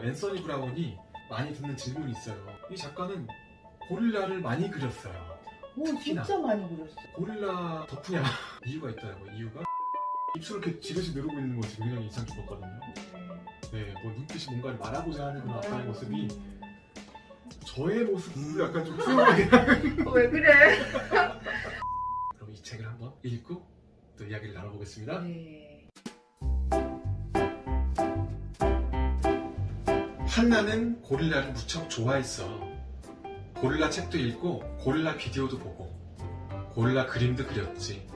앤서니 브라운이 많이 듣는 질문이 있어요. 이 작가는 고릴라를 많이 그렸어요. 오 특히나. 진짜 많이 그렸어. 고릴라 덕분에 이유가 있더라고요. 이유가 입술을 이렇게 지그시 누르고 있는 것이 굉장히 인상 깊었거든요. 네, 뭐 눈빛이 뭔가를 말하고자 하는 그런 아빠의 모습이 저의 모습을 약간 좀 수용하게 어, 왜 그래? 그럼 이 책을 한번 읽고 또 이야기를 나눠보겠습니다. 네. 한나는 고릴라를 무척 좋아했어. 고릴라 책도 읽고 고릴라 비디오도 보고 고릴라 그림도 그렸지.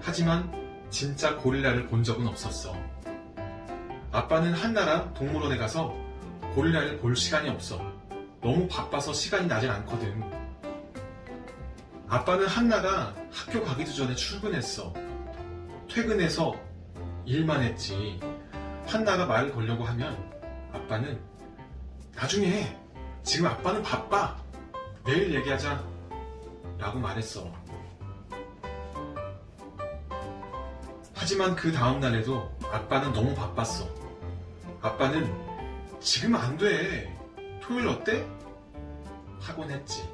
하지만 진짜 고릴라를 본 적은 없었어. 아빠는 한나랑 동물원에 가서 고릴라를 볼 시간이 없어. 너무 바빠서 시간이 나질 않거든. 아빠는 한나가 학교 가기도 전에 출근했어. 퇴근해서 일만 했지. 한나가 말을 걸려고 하면 아빠는 나중에 해. 지금 아빠는 바빠. 내일 얘기하자. 라고 말했어. 하지만 그 다음날에도 아빠는 너무 바빴어. 아빠는 지금 안 돼. 토요일 어때? 하곤 했지.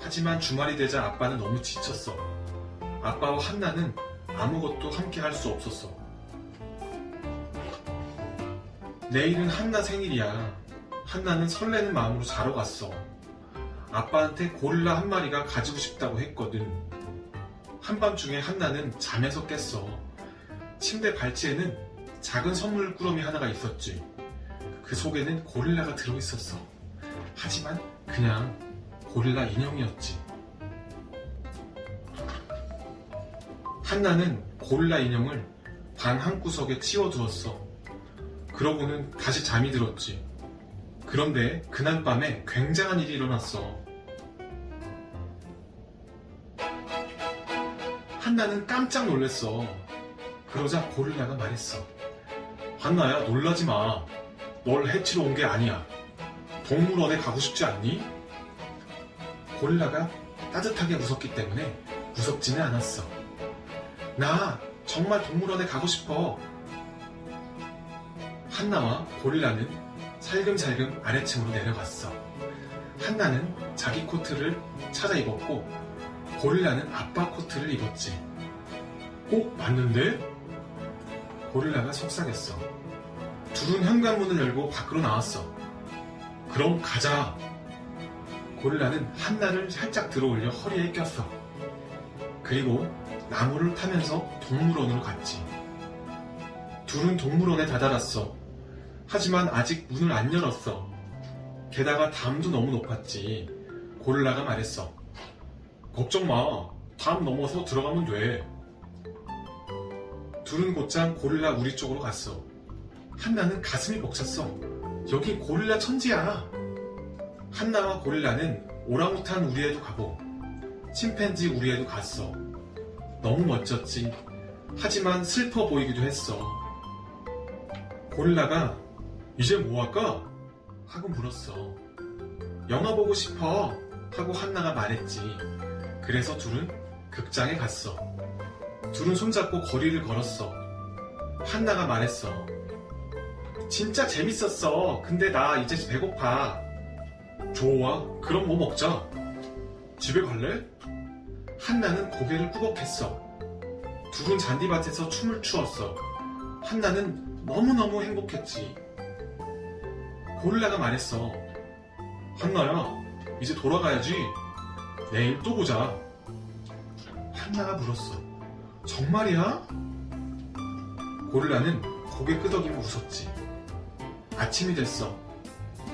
하지만 주말이 되자 아빠는 너무 지쳤어. 아빠와 한나는 아무것도 함께 할 수 없었어. 내일은 한나 생일이야. 한나는 설레는 마음으로 자러 갔어. 아빠한테 고릴라 한 마리가 가지고 싶다고 했거든. 한밤중에 한나는 잠에서 깼어. 침대 발치에는 작은 선물 꾸러미 하나가 있었지. 그 속에는 고릴라가 들어있었어. 하지만 그냥 고릴라 인형이었지. 한나는 고릴라 인형을 방 한 구석에 치워두었어. 그러고는 다시 잠이 들었지. 그런데 그날 밤에 굉장한 일이 일어났어. 한나는 깜짝 놀랐어. 그러자 고릴라가 말했어. 한나야, 놀라지 마. 널 해치러 온 게 아니야. 동물원에 가고 싶지 않니? 고릴라가 따뜻하게 웃었기 때문에 무섭지는 않았어. 나 정말 동물원에 가고 싶어. 한나와 고릴라는 살금살금 아래층으로 내려갔어. 한나는 자기 코트를 찾아 입었고 고릴라는 아빠 코트를 입었지. 꼭 맞는데? 고릴라가 속상했어. 둘은 현관문을 열고 밖으로 나왔어. 그럼 가자. 고릴라는 한나를 살짝 들어올려 허리에 꼈어. 그리고 나무를 타면서 동물원으로 갔지. 둘은 동물원에 다다랐어. 하지만 아직 문을 안 열었어. 게다가 담도 너무 높았지. 고릴라가 말했어. 걱정 마. 담 넘어서 들어가면 돼. 둘은 곧장 고릴라 우리 쪽으로 갔어. 한나는 가슴이 벅찼어. 여기 고릴라 천지야. 한나와 고릴라는 오랑우탄 우리에도 가고 침팬지 우리에도 갔어. 너무 멋졌지. 하지만 슬퍼 보이기도 했어. 고릴라가 이제 뭐 할까? 하고 물었어. 영화 보고 싶어. 하고 한나가 말했지. 그래서 둘은 극장에 갔어. 둘은 손잡고 거리를 걸었어. 한나가 말했어. 진짜 재밌었어. 근데 나 이제 배고파. 좋아. 그럼 뭐 먹자. 집에 갈래? 한나는 고개를 꾸벅했어. 둘은 잔디밭에서 춤을 추었어. 한나는 너무너무 행복했지. 고릴라가 말했어. 한나야, 이제 돌아가야지. 내일 또 보자. 한나가 물었어. 정말이야? 고릴라는 고개 끄덕이며 웃었지. 아침이 됐어.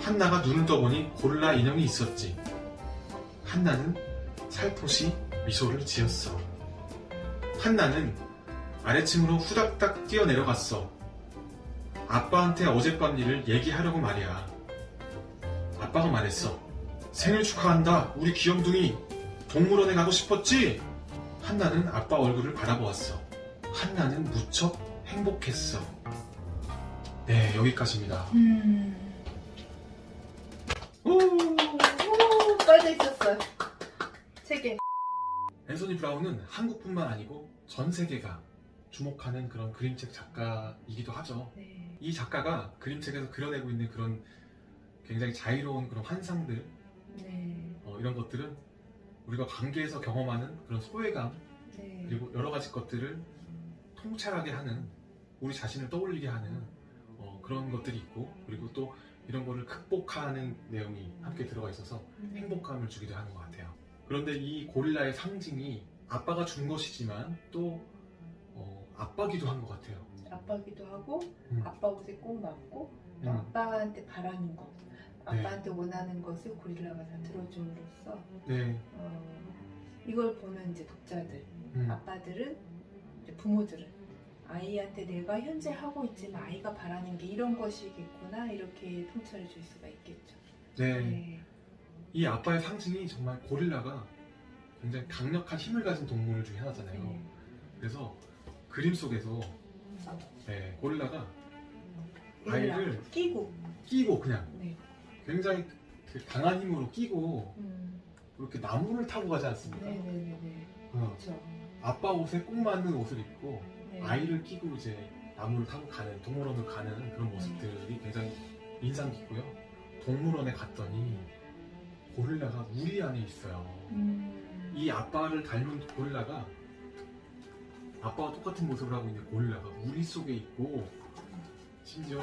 한나가 눈을 떠보니 고릴라 인형이 있었지. 한나는 살포시 미소를 지었어. 한나는 아래층으로 후닥닥 뛰어내려갔어. 아빠한테 어젯밤 일을 얘기하려고 말이야. 아빠가 말했어. 생일 축하한다, 우리 귀염둥이. 동물원에 가고 싶었지? 한나는 아빠 얼굴을 바라보았어. 한나는 무척 행복했어. 네, 여기까지입니다. 음. 오, 오, 빠져 있었어요. 세 개. 앤소니 브라운은 한국뿐만 아니고 전 세계가 주목하는 그런 그림책 작가이기도 하죠. 네. 이 작가가 그림책에서 그려내고 있는 그런 굉장히 자유로운 그런 환상들 네. 어, 이런 것들은 우리가 관계에서 경험하는 그런 소외감 네. 그리고 여러 가지 것들을 통찰하게 하는 우리 자신을 떠올리게 하는 어, 그런 것들이 있고 그리고 또 이런 거를 극복하는 내용이 함께 들어가 있어서 네. 행복감을 주기도 하는 것 같아요. 그런데 이 고릴라의 상징이 아빠가 준 것이지만 또 어, 아빠기도 한 것 같아요. 아빠기도 하고 음. 아빠 옷에 꼭 맞고 또 음. 아빠한테 바라는 것 네. 아빠한테 원하는 것을 고릴라가 다 들어줌으로써 네. 어, 이걸 보는 이제 독자들 음. 아빠들은 이제 부모들은 아이한테 내가 현재 하고 있지만 아이가 바라는 게 이런 것이겠구나 이렇게 통찰을 줄 수가 있겠죠. 네. 네. 이 아빠의 상징이 정말 고릴라가 굉장히 강력한 힘을 가진 동물 중에 하나잖아요. 네. 그래서 그림 속에서 네, 고릴라가 아이를 끼고 끼고 그냥 네. 굉장히 그 강한 힘으로 끼고 음. 이렇게 나무를 타고 가지 않습니까? 네네네네. 어, 그렇죠. 아빠 옷에 꼭 맞는 옷을 입고 네. 아이를 끼고 이제 나무를 타고 가는 동물원을 가는 그런 모습들이 굉장히 인상 깊고요. 동물원에 갔더니 고릴라가 우리 안에 있어요. 음. 이 아빠를 닮은 고릴라가 아빠와 똑같은 모습을 하고 있는 고릴라가 우리 속에 있고 심지어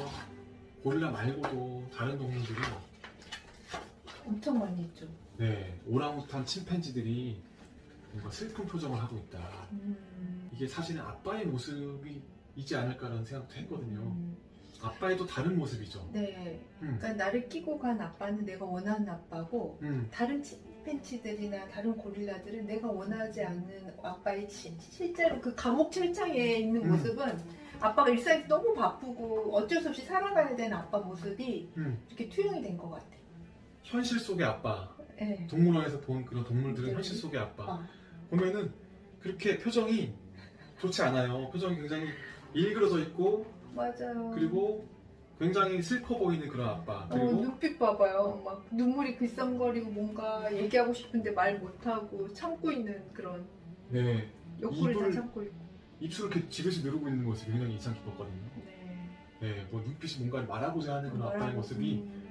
고릴라 말고도 다른 동물들이 엄청 많이 있죠. 네 오랑우탄 침팬지들이 뭔가 슬픈 표정을 하고 있다. 음. 이게 사실은 아빠의 모습이 있지 않을까라는 생각도 했거든요. 음. 아빠의 또 다른 모습이죠. 네. 음. 그러니까 나를 끼고 간 아빠는 내가 원하는 아빠고 음. 다른 침팬치들이나 다른 고릴라들은 내가 원하지 않는 아빠의 치- 실제로 그 감옥 철창에 있는 음. 모습은 아빠가 일상에서 너무 바쁘고 어쩔 수 없이 살아가야 되는 아빠 모습이 음. 이렇게 투영이 된 것 같아. 현실 속의 아빠, 네. 동물원에서 본 그런 동물들은 네. 현실 속의 아빠. 어. 보면은 그렇게 표정이 좋지 않아요. 표정이 굉장히 일그러져 있고 맞아요. 그리고 굉장히 슬퍼 보이는 그런 아빠. 어, 그리고 눈빛 봐봐요. 막 눈물이 글썽거리고 뭔가 얘기하고 싶은데 말 못하고 참고 있는 그런 네 욕구를 다 참고 있고. 입술을 이렇게 지그시 누르고 있는 모습이 굉장히 인상 깊었거든요. 네. 네, 뭐 눈빛이 뭔가를 말하고자 하는 그런 아빠의 모습이 음.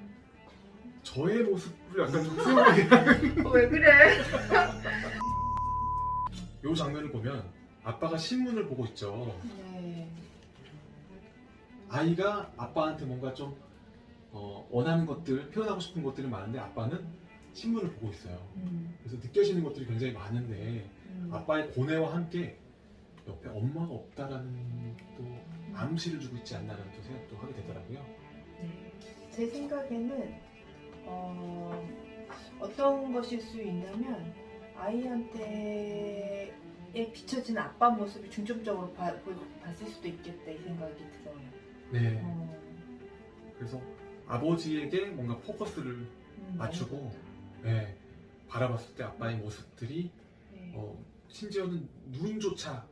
저의 모습을 약간 좀 하는 어, 왜 그래? 이 장면을 보면 아빠가 신문을 보고 있죠. 네. 아이가 아빠한테 뭔가 좀 어, 원하는 것들, 표현하고 싶은 것들이 많은데 아빠는 신문을 보고 있어요. 음, 그래서 느껴지는 것들이 굉장히 많은데 음. 아빠의 고뇌와 함께 옆에 엄마가 없다라는 또 암시를 주고 있지 않나라는 또 생각도 하게 되더라고요. 네. 제 생각에는 어, 어떤 것일 수 있냐면 아이한테 비춰지는 아빠 모습이 중점적으로 봐- 보- 봤을 수도 있겠다 이 생각이 들어요. 네. 어, 그래서 아버지에게 뭔가 포커스를 음, 맞추고 네, 바라봤을 때 아빠의 모습들이 네. 어, 심지어는 눈조차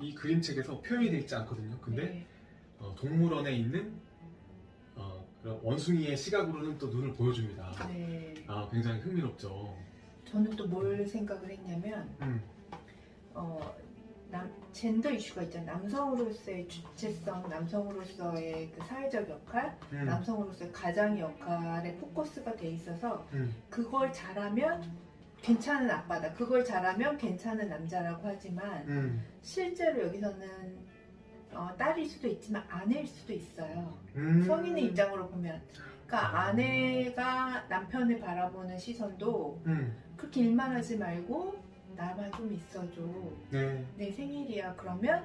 이 그림책에서 표현이 되어 있지 않거든요. 근데 네. 어, 동물원에 있는 어, 그런 원숭이의 시각으로는 또 눈을 보여줍니다. 네. 아, 굉장히 흥미롭죠. 저는 또 뭘 생각을 했냐면 음, 어, 남, 젠더 이슈가 있잖아요. 남성으로서의 주체성, 남성으로서의 그 사회적 역할, 음, 남성으로서의 가장 역할에 포커스가 돼 있어서 음, 그걸 잘하면 괜찮은 아빠다. 그걸 잘하면 괜찮은 남자라고 하지만 음, 실제로 여기서는 어, 딸일 수도 있지만 아내일 수도 있어요. 음. 성인의 입장으로 보면. 그러니까 아내가 남편을 바라보는 시선도 음, 그렇게 일만 하지 말고 나만 좀 있어줘. 네, 내 생일이야. 그러면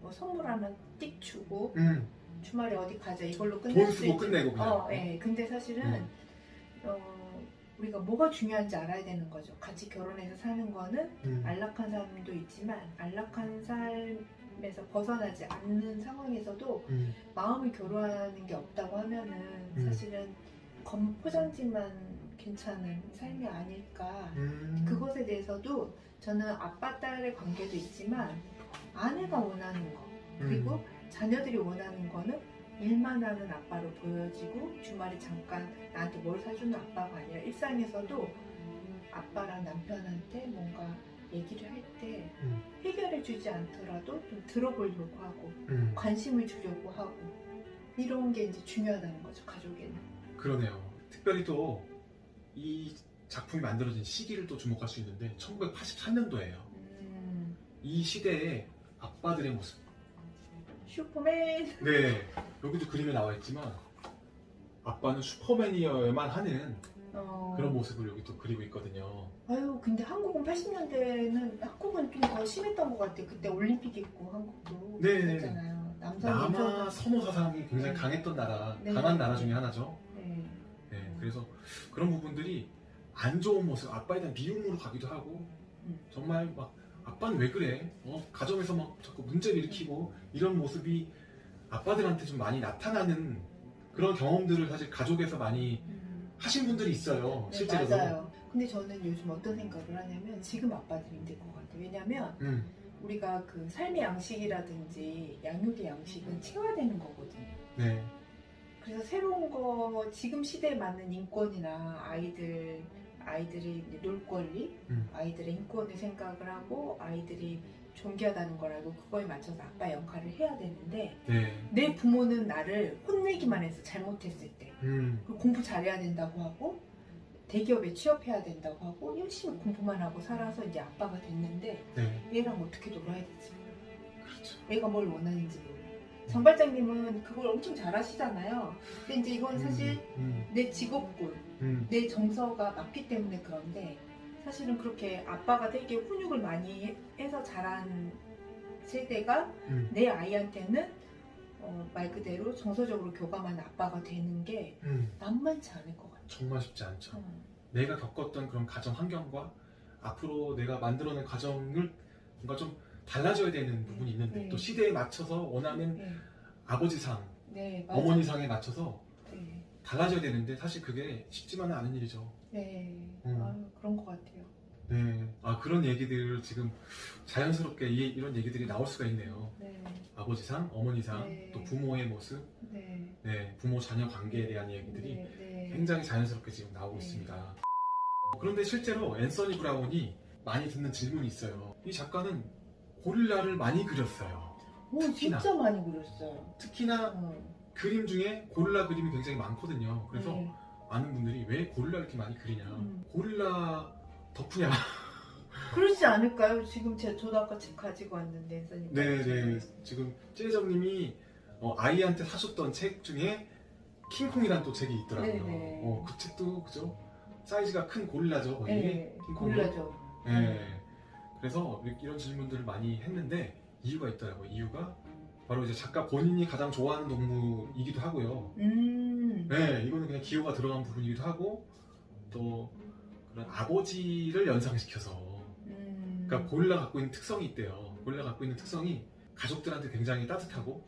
뭐 선물 하나 띡 주고 음, 주말에 어디 가자 이걸로 끝낼 돈 수 쓰고 있지. 끝내고 그냥. 어, 예. 근데 사실은 음. 어, 우리가 뭐가 중요한지 알아야 되는 거죠. 같이 결혼해서 사는 거는 음, 안락한 삶도 있지만 안락한 삶에서 벗어나지 않는 상황에서도 음, 마음을 교류하는 게 없다고 하면은 음. 사실은 검 포장지만 괜찮은 삶이 아닐까. 음. 그것에 대해서도 저는 아빠 딸의 관계도 있지만 아내가 원하는 거 그리고 음, 자녀들이 원하는 거는 일만 하는 아빠로 보여지고 주말에 잠깐 나한테 뭘 사주는 아빠가 아니라 일상에서도 아빠랑 남편한테 뭔가 얘기를 할때 음. 해결해 주지 않더라도 좀 들어보려고 하고 음, 관심을 주려고 하고 이런 게 이제 중요하다는 거죠 가족에는. 그러네요. 특별히 또 이 작품이 만들어진 시기를 또 주목할 수 있는데 1983년도예요. 음, 이 시대의 아빠들의 모습. 슈퍼맨. 네, 여기도 그림에 나와 있지만 아빠는 슈퍼맨이어야만 하는 어, 그런 모습을 여기 또 그리고 있거든요. 아유 근데 한국은 80년대는 한국은 좀 더 심했던 것 같아. 그때 올림픽 있고 한국도 네. 그랬잖아요. 남성 남아 선호 사상이 굉장히 네. 강했던 나라, 네. 강한 나라 중에 하나죠. 그래서 그런 부분들이 안 좋은 모습, 아빠에 대한 미움으로 가기도 하고 음. 정말 막 아빠는 왜 그래? 어, 가정에서 막 자꾸 문제를 일으키고 이런 모습이 아빠들한테 좀 많이 나타나는 그런 경험들을 사실 가족에서 많이 음. 하신 분들이 있어요. 네, 실제로도. 맞아요. 근데 저는 요즘 어떤 생각을 하냐면 지금 아빠들이 힘들 것 같아요. 왜냐면 음, 우리가 그 삶의 양식이라든지 양육의 양식은 채워되는 거거든요. 네, 그래서 새로운 거 지금 시대에 맞는 인권이나 아이들 아이들이 놀 권리, 음. 아이들의 인권을 생각을 하고 아이들이 존귀하다는 걸 알고 그거에 맞춰서 아빠 역할을 해야 되는데 네, 내 부모는 나를 혼내기만 해서 잘못했을 때 음, 공부 잘해야 된다고 하고 대기업에 취업해야 된다고 하고 열심히 공부만 하고 살아서 이제 아빠가 됐는데 네, 얘랑 어떻게 놀아야 되지? 그렇죠. 얘가 뭘 원하는지 몰라. 정발장님은 그걸 엄청 잘하시잖아요. 근데 이제 이건 사실 음, 내 직업군, 음, 내 정서가 맞기 때문에 그런데 사실은 그렇게 아빠가 되게 훈육을 많이 해- 해서 자란 세대가 음, 내 아이한테는 어, 말 그대로 정서적으로 교감하는 아빠가 되는 게 음. 만만치 않을 것 같아요. 정말 쉽지 않죠. 음. 내가 겪었던 그런 가정 환경과 앞으로 내가 만들어낸 가정을 뭔가 좀 달라져야 되는 부분이 있는데 네. 또 시대에 맞춰서 원하는 네, 아버지상, 네, 맞아요. 어머니상에 맞춰서 네, 달라져야 되는데 사실 그게 쉽지만은 않은 일이죠. 네. 음. 아유, 그런 것 같아요. 네. 아 그런 얘기들을 지금 자연스럽게 이, 이런 얘기들이 나올 수가 있네요. 네, 아버지상, 어머니상, 네. 또 부모의 모습, 네, 네, 부모 자녀 관계에 대한 얘기들이 네, 네. 굉장히 자연스럽게 지금 나오고 네. 있습니다. 그런데 실제로 앤서니 브라운이 많이 듣는 질문이 있어요. 이 작가는 고릴라를 많이 그렸어요. 오, 특히나. 진짜 많이 그렸어요. 특히나 어, 그림 중에 고릴라 그림이 굉장히 많거든요. 그래서 네. 많은 분들이 왜 고릴라 이렇게 많이 그리냐. 음. 고릴라 덕후냐. 그러지 않을까요? 지금 제 저도 아까 책 가지고 왔는데 선생님. 네네. 지금 찌레정님이 어, 아이한테 사셨던 책 중에 킹콩이라는 또 책이 있더라고요. 네네. 어, 그 책도 그죠? 사이즈가 큰 고릴라죠 거의. 네, 킹콩은. 골라줘. 네. 그래서 이런 질문들을 많이 했는데 이유가 있더라고요. 이유가 바로 이제 작가 본인이 가장 좋아하는 동물이기도 하고요. 음. 네, 이거는 그냥 기호가 들어간 부분이기도 하고 또 그런 아버지를 연상시켜서 음. 그러니까 고릴라 갖고 있는 특성이 있대요. 고릴라 갖고 있는 특성이 가족들한테 굉장히 따뜻하고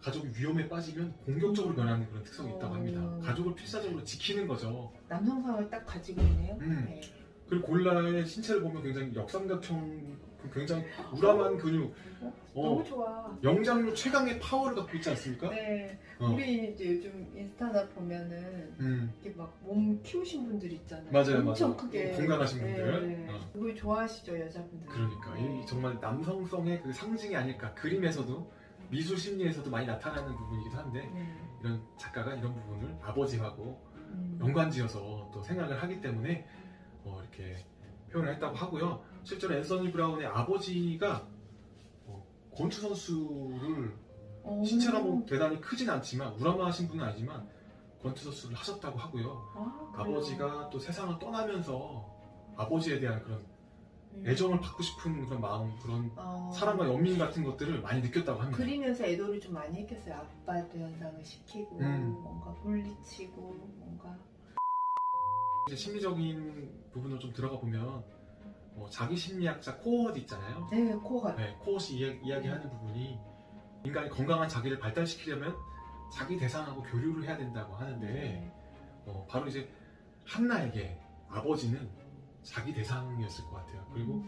가족이 위험에 빠지면 공격적으로 변하는 그런 특성이 있다고 합니다. 어. 가족을 필사적으로 지키는 거죠. 남성상을 딱 가지고 있네요. 음. 네. 그리고 고릴라의 신체를 보면 굉장히 역삼각형, 그 굉장히 우람한 근육, 어? 어, 너무 좋아. 영장류 최강의 파워를 갖고 있지 않습니까? 네. 어. 우리 이제 요즘 인스타나 보면은 음, 이렇게 막 몸 키우신 분들 있잖아요. 맞아요, 엄청 맞아요. 크게. 건강하신 분들. 네. 어. 그걸 좋아하시죠 여자분들. 그러니까 이 정말 남성성의 그 상징이 아닐까. 그림에서도 미술 심리에서도 많이 나타나는 부분이기도 한데 네. 이런 작가가 이런 부분을 아버지하고 음. 연관지어서 또 생각을 하기 때문에 어, 이렇게 표현을 했다고 하고요. 실제로 앤서니 브라운의 아버지가 어, 권투 선수를 어. 신체가 뭐 대단히 크진 않지만 우람하신 분은 아니지만 권투 선수를 하셨다고 하고요. 아, 그래요? 아버지가 또 세상을 떠나면서 아버지에 대한 그런 음. 애정을 받고 싶은 그런 마음, 그런 어. 사랑과 연민 같은 것들을 많이 느꼈다고 합니다. 그리면서 애도를 좀 많이 했겠어요. 아빠도 연상을 시키고 음. 뭔가 물리치고 뭔가 이제 심리적인 부분으로 좀 들어가 보면 어, 자기 심리학자 코어드 있잖아요. 네 코가 네, 코엇이 이야, 이야 기하는 부분이 인간이 건강한 자기를 발달시키려면 자기 대상하고 교류를 해야 된다고 하는데 네. 어, 바로 이제 한나에게 아버지는 자기 대상이었을 것 같아요. 그리고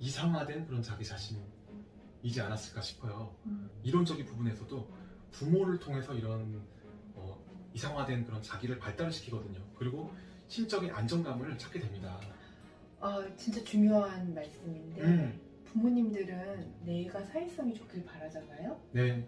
이상화된 그런 자기 자신이지 않았을까 싶어요. 음. 이론적인 부분에서도 부모를 통해서 이런 어, 이상화된 그런 자기를 발달시키거든요. 그리고 심적인 안정감을 찾게 됩니다. 아 진짜 중요한 말씀인데 음. 부모님들은 내가 사회성이 좋길 바라잖아요. 네,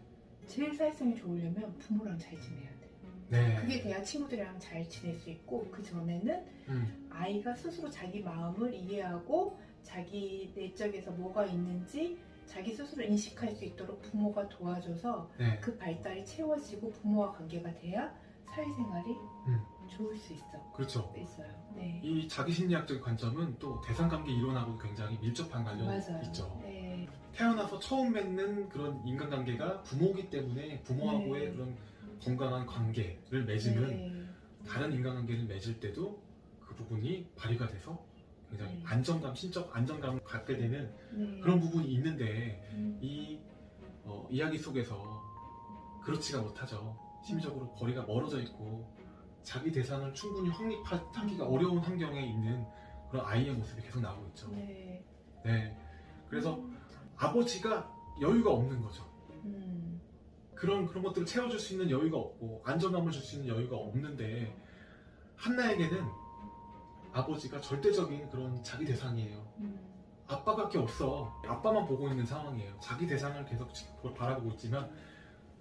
제일 사회성이 좋으려면 부모랑 잘 지내야 돼. 네. 그게 돼야 친구들이랑 잘 지낼 수 있고 그 전에는 음, 아이가 스스로 자기 마음을 이해하고 자기 내적에서 뭐가 있는지 자기 스스로 인식할 수 있도록 부모가 도와줘서 네. 그 발달이 채워지고 부모와 관계가 돼야 사회생활이 음. 좋을 수 있어 그렇죠. 있어요. 네. 이 자기심리학적인 관점은 또 대상관계 이론하고 굉장히 밀접한 관련이 맞아요. 있죠. 네. 태어나서 처음 맺는 그런 인간관계가 부모기 때문에 부모하고의 네. 그런 건강한 관계를 맺으면 네. 다른 인간관계를 맺을 때도 그 부분이 발휘가 돼서 굉장히 네. 안정감, 신적 안정감을 갖게 되는 네. 그런 부분이 있는데 음. 이 어, 이야기 속에서 그렇지가 못하죠. 심리적으로 거리가 멀어져 있고 자기 대상을 충분히 확립하기가 어려운 환경에 있는 그런 아이의 모습이 계속 나오고 있죠. 네. 네. 그래서 아버지가 여유가 없는 거죠. 음. 그런 그런 것들을 채워줄 수 있는 여유가 없고 안정감을 줄 수 있는 여유가 없는데 한나에게는 아버지가 절대적인 그런 자기 대상이에요. 음. 아빠밖에 없어. 아빠만 보고 있는 상황이에요. 자기 대상을 계속 지- 바라보고 있지만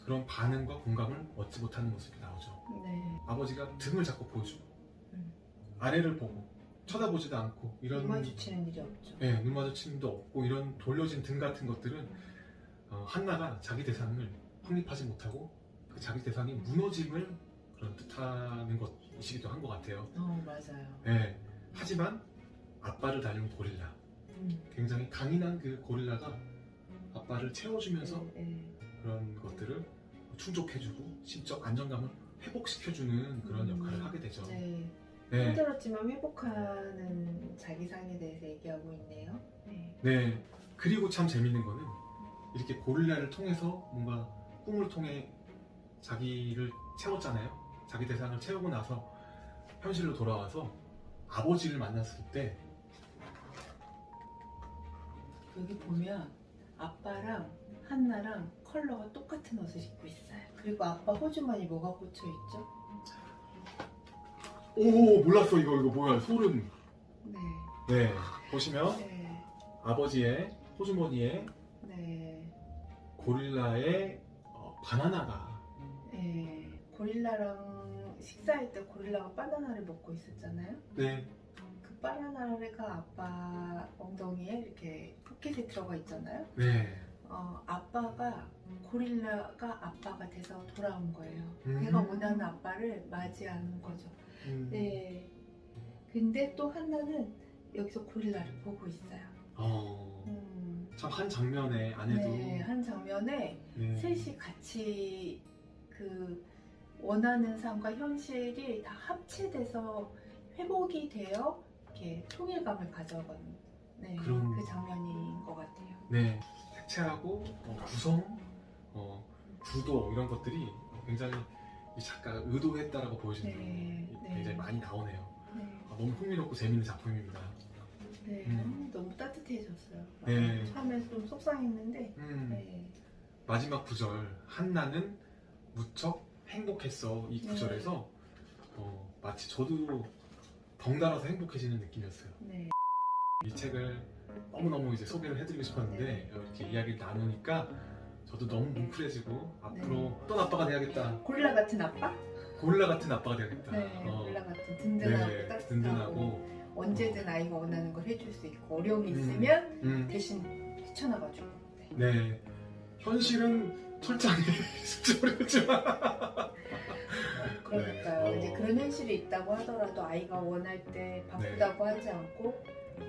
그런 반응과 공감을 얻지 못하는 모습이 나오죠. 네. 아버지가 등을 자꾸 보여주고 음. 아래를 보고 쳐다보지도 않고 이런 눈 마주치는 일이 없죠. 네, 눈 마주침도 없고 이런 돌려진 등 같은 것들은 어, 한나가 자기 대상을 확립하지 못하고 그 자기 대상이 무너짐을 그런 뜻하는 것이기도 한 것 같아요. 어 맞아요. 네, 하지만 아빠를 닮은 고릴라, 음. 굉장히 강인한 그 고릴라가 아빠를 채워주면서 네, 네. 그런 것들을 충족해주고 심적 안정감을 회복시켜주는 그런 음. 역할을 하게 되죠. 네. 네, 힘들었지만 회복하는 자기상에 대해서 얘기하고 있네요. 네. 네. 그리고 참 재밌는 거는 이렇게 고릴라를 통해서 뭔가 꿈을 통해 자기를 채웠잖아요. 자기 대상을 채우고 나서 현실로 돌아와서 아버지를 만났을 때 여기 보면 아빠랑 한나랑 컬러가 똑같은 옷을 입고 있어요. 그리고 아빠 호주머니 뭐가 꽂혀 있죠? 오 몰랐어 이거 이거 뭐야 소름. 네. 네 보시면 네. 아버지의 호주머니에 네. 고릴라의 어, 바나나가 네. 고릴라랑 식사할 때 고릴라가 바나나를 먹고 있었잖아요. 네 그 바나나가 아빠 엉덩이에 이렇게 포켓에 들어가 있잖아요. 네. 어, 아빠가 고릴라가 아빠가 돼서 돌아온 거예요. 음. 내가 원하는 아빠를 맞이하는 거죠. 음. 네. 근데 또 한나는 여기서 고릴라를 보고 있어요. 어, 음. 참한 장면에 아내도 네, 한 장면에 네. 셋이 같이 그 원하는 삶과 현실이 다 합체돼서 회복이 되어 이렇게 통일감을 가져가는 네, 그런- 그 장면인 것 같아요. 네, 색채하고 어, 구성, 어, 구도 이런 것들이 굉장히 이 작가가 의도했다라고 보여지는 네, 부분이 네. 굉장히 많이 나오네요. 네, 아, 너무 흥미롭고 재밌는 작품입니다. 네, 음. 너무 따뜻해졌어요. 네. 처음에 좀 속상했는데 음, 네. 마지막 구절 한나는 무척 행복했어 이 네. 구절에서 어, 마치 저도 덩달아서 행복해지는 느낌이었어요. 네. 이 책을 너무너무 이제 소개를 해드리고 싶었는데 네. 이렇게 이야기를 나누니까 저도 너무 뭉클해지고 앞으로 네. 어떤 아빠가 돼야겠다 고릴라 같은 아빠? 고릴라 같은 아빠가 돼야겠다 네, 어, 고릴라 같은 든든하고 네, 따뜻하고 든든하고 언제든 아이가 원하는 걸 해줄 수 있고 어려움이 음. 있으면 음, 대신 뛰쳐나가주고 네. 네 현실은 철저하게 숙제버렸지만 그러니까요. 네. 이제 그런 현실이 있다고 하더라도 아이가 원할 때 바쁘다고 하지 않고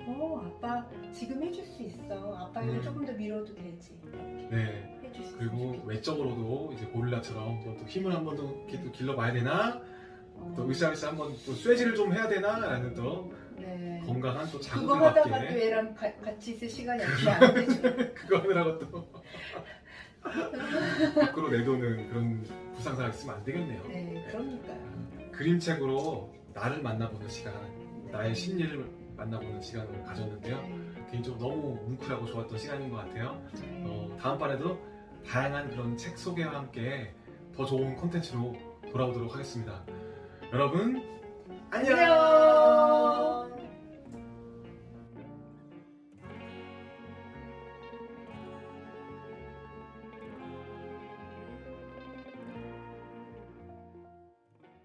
어 아빠 지금 해줄 수 있어. 아빠 일 음. 조금 더 미뤄도 되지. 네 해줄 수 그리고 외적으로도 이제 고릴라처럼 또, 또 힘을 한 번 더 이렇게 또 길러봐야 되나. 또 으쌰으쌰 한번 또 쇠질을 좀 해야 되나 라는 또 네. 건강한 또 그거 자극을 하다가도 받게 애랑 가- 같이 있을 시간이 없지 안 되죠. 그거 하느라고 또 밖으로 내도는 그런 불상사가 있으면 안 되겠네요 네, 그러니까요. 그림책으로 나를 만나보는 시간 네. 나의 심리를 만나보는 시간을 가졌는데요 네. 개인적으로 너무 뭉클하고 좋았던 시간인 것 같아요 네. 어, 다음번에도 다양한 그런 책 소개와 함께 더 좋은 콘텐츠로 돌아오도록 하겠습니다 여러분 안녕! 안녕.